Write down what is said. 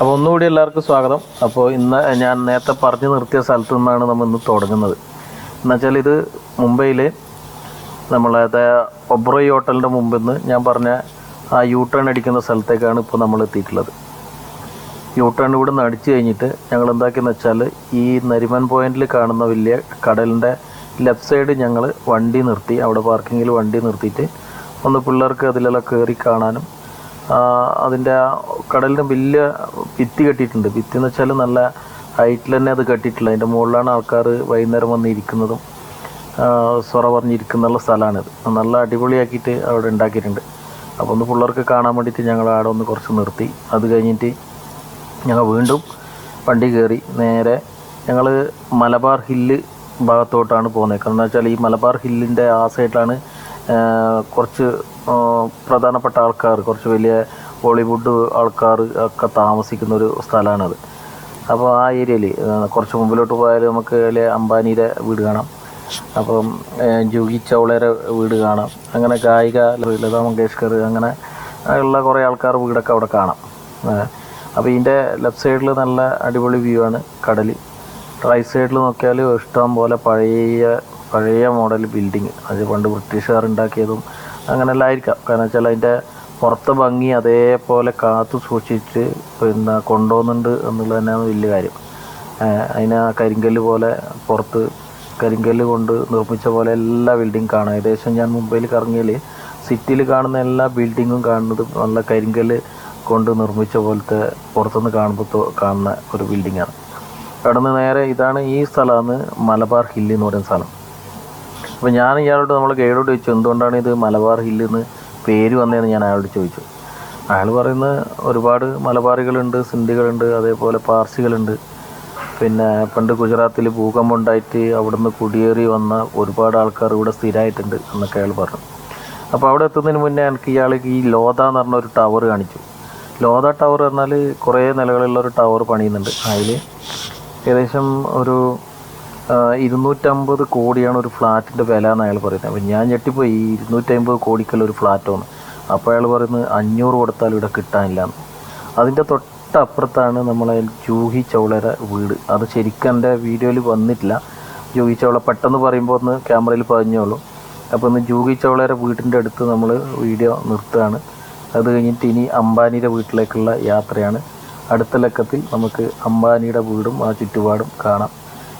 അപ്പോൾ ഒന്നുകൂടി എല്ലാവർക്കും സ്വാഗതം. അപ്പോൾ ഇന്ന് ഞാൻ നേരത്തെ പറഞ്ഞു നിർത്തിയ സ്ഥലത്തു നിന്നാണ് നമ്മൾ ഇന്ന് തുടങ്ങുന്നത്. എന്നുവെച്ചാൽ ഇത് മുംബൈയിൽ നമ്മളത് ഒബ്രോയ് ഹോട്ടലിന്റെ മുമ്പിൽ നിന്ന് ഞാൻ പറഞ്ഞ ആ യൂ ടേൺ അടിക്കുന്ന സ്ഥലത്തേക്കാണ് ഇപ്പോൾ നമ്മൾ എത്തിയിട്ടുള്ളത്. യൂ ടേൺ ഇവിടെ നിന്ന് അടിച്ചു കഴിഞ്ഞിട്ട് ഞങ്ങൾ എന്താക്കിയെന്ന് വെച്ചാൽ ഈ നരിമൻ പോയിന്റിൽ കാണുന്ന വലിയ കടലിന്റെ ലെഫ്റ്റ് സൈഡ് ഞങ്ങൾ വണ്ടി നിർത്തി അവിടെ പാർക്കിങ്ങിൽ വണ്ടി നിർത്തിയിട്ട് ഒന്ന് പിള്ളേർക്ക് അതിലെല്ലാം കയറി കാണാനും അതിന്റെ കടലിന് വലിയ ഭിത്തി കെട്ടിയിട്ടുണ്ട്. ഭിത്തി എന്ന് വെച്ചാൽ നല്ല ഹൈറ്റിൽ തന്നെ അത് കെട്ടിയിട്ടില്ല അതിന്റെ മുകളിലാണ് ആൾക്കാർ വൈകുന്നേരം വന്നിരിക്കുന്നതും സൊറ പറഞ്ഞിരിക്കുന്നുള്ള സ്ഥലമാണിത്. നല്ല അടിപൊളിയാക്കിയിട്ട് അവിടെ ഉണ്ടാക്കിയിട്ടുണ്ട്. അപ്പോൾ ഒന്ന് പിള്ളേർക്ക് കാണാൻ വേണ്ടിയിട്ട് ഞങ്ങൾ അവിടെ ഒന്ന് കുറച്ച് നിർത്തി. അത് കഴിഞ്ഞിട്ട് ഞങ്ങൾ വീണ്ടും വണ്ടി കയറി. നേരെ ഞങ്ങൾ മലബാർ ഹില്ല് ഭാഗത്തോട്ടാണ് പോകുന്നത്. കാരണം എന്ന് വെച്ചാൽ ഈ മലബാർ ഹില്ലിന്റെ ആ സൈഡിലാണ് കുറച്ച് പ്രധാനപ്പെട്ട ആൾക്കാർ കുറച്ച് വലിയ ബോളിവുഡ് ആൾക്കാർ ഒക്കെ താമസിക്കുന്ന ഒരു സ്ഥലമാണത്. അപ്പോൾ ആ ഏരിയയിൽ കുറച്ച് മുമ്പിലോട്ട് പോയാൽ നമുക്ക് അതിലെ അംബാനിയുടെ വീട് കാണാം. അപ്പം ജൂഹി ചൗളയുടെ വീട് കാണാം. അങ്ങനെ ഗായിക ലതാ മങ്കേഷ്കർ അങ്ങനെ ഉള്ള കുറേ ആൾക്കാർ വീടൊക്കെ അവിടെ കാണാം. അപ്പോൾ ഇതിന്റെ ലെഫ്റ്റ് സൈഡിൽ നല്ല അടിപൊളി വ്യൂ ആണ് കടൽ റൈറ്റ് സൈഡിൽ നോക്കിയാൽ ഇഷ്ടം പോലെ പഴയ പഴയ മോഡൽ ബിൽഡിങ് അത് പണ്ട് ബ്രിട്ടീഷുകാർ ഉണ്ടാക്കിയതും അങ്ങനെയല്ല ആയിരിക്കാം. കാരണം വെച്ചാൽ അതിന്റെ പുറത്തെ ഭംഗി അതേപോലെ കാത്തു സൂക്ഷിച്ച് പിന്നെ കൊണ്ടുപോകുന്നുണ്ട് എന്നുള്ളത് തന്നെയാണ് വലിയ കാര്യം. അതിന് കരിങ്കല്ല് പോലെ പുറത്ത് കരിങ്കല്ല് കൊണ്ട് നിർമ്മിച്ച പോലെ എല്ലാ ബിൽഡിങ് കാണാം. ഏകദേശം ഞാൻ മുംബൈയിൽ കറങ്ങിയാൽ സിറ്റിയിൽ കാണുന്ന എല്ലാ ബിൽഡിങ്ങും കാണുന്നത് നല്ല കരിങ്കല്ല് കൊണ്ട് നിർമ്മിച്ച പോലത്തെ പുറത്തുനിന്ന് കാണുമ്പോൾ കാണുന്ന ഒരു ബിൽഡിങ്ങാണ് അവിടെ നിന്ന് നേരെ ഇതാണ് ഈ സ്ഥലമാണ് മലബാർ ഹില്ല് എന്ന് പറയുന്ന സ്ഥലം. അപ്പോൾ ഞാൻ ഇയാളോട് നമ്മൾ ഗൈഡോട് ചോദിച്ചു എന്തുകൊണ്ടാണ് ഇത് മലബാർ ഹില്ല് എന്ന് പേര് വന്നതെന്ന് ഞാൻ അയാളോട് ചോദിച്ചു. അയാൾ പറയുന്ന ഒരുപാട് മലബാറികളുണ്ട് സിന്ധികളുണ്ട് അതേപോലെ പാർസികളുണ്ട്. പിന്നെ പണ്ട് ഗുജറാത്തിൽ ഭൂകമ്പം ഉണ്ടായിട്ട് അവിടുന്ന് കുടിയേറി വന്ന ഒരുപാട് ആൾക്കാർ ഇവിടെ സ്ഥിരമായിട്ടുണ്ട് എന്നൊക്കെ അയാൾ പറഞ്ഞു. അപ്പോൾ അവിടെ എത്തുന്നതിന് മുന്നേ എനിക്ക് ഇയാൾക്ക് ഈ ലോധ എന്ന് പറഞ്ഞ ഒരു ടവർ കാണിച്ചു. ലോധ ടവർ പറഞ്ഞാൽ കുറേ നിലകളുള്ള ഒരു ടവർ പണിയുന്നുണ്ട്. അതിൽ ഏകദേശം ഒരു ഇരുന്നൂറ്റമ്പത് കോടിയാണ് ഒരു ഫ്ലാറ്റിന്റെ വില എന്ന് അയാൾ പറയുന്നത്. അപ്പം ഞാൻ ഞെട്ടിപ്പോയി ഈ ഇരുന്നൂറ്റമ്പത് കോടിക്കല്ല ഒരു ഫ്ലാറ്റ് വന്ന്? അപ്പോൾ അയാൾ പറയുന്നത് അഞ്ഞൂറ് കൊടുത്താൽ ഇവിടെ കിട്ടാനില്ല അതിന്റെ തൊട്ടപ്പുറത്താണ് നമ്മളെ ജൂഹി ചൗളയുടെ വീട്. അത് ശരിക്കും എന്റെ വീഡിയോയിൽ വന്നിട്ടില്ല. ജൂഹി ചൗള പെട്ടെന്ന് പറയുമ്പോൾ ഒന്ന് ക്യാമറയിൽ പതിഞ്ഞോളൂ അപ്പോൾ ഒന്ന് ജൂഹി ചൗളയുടെ വീടിന്റെ അടുത്ത് നമ്മൾ വീഡിയോ നിർത്തുകയാണ്. അത് കഴിഞ്ഞിട്ട് ഇനി അംബാനിയുടെ വീട്ടിലേക്കുള്ള യാത്രയാണ്. അടുത്ത ലക്കത്തിൽ നമുക്ക് അംബാനിയുടെ വീടും ആ ചുറ്റുപാടും കാണാം.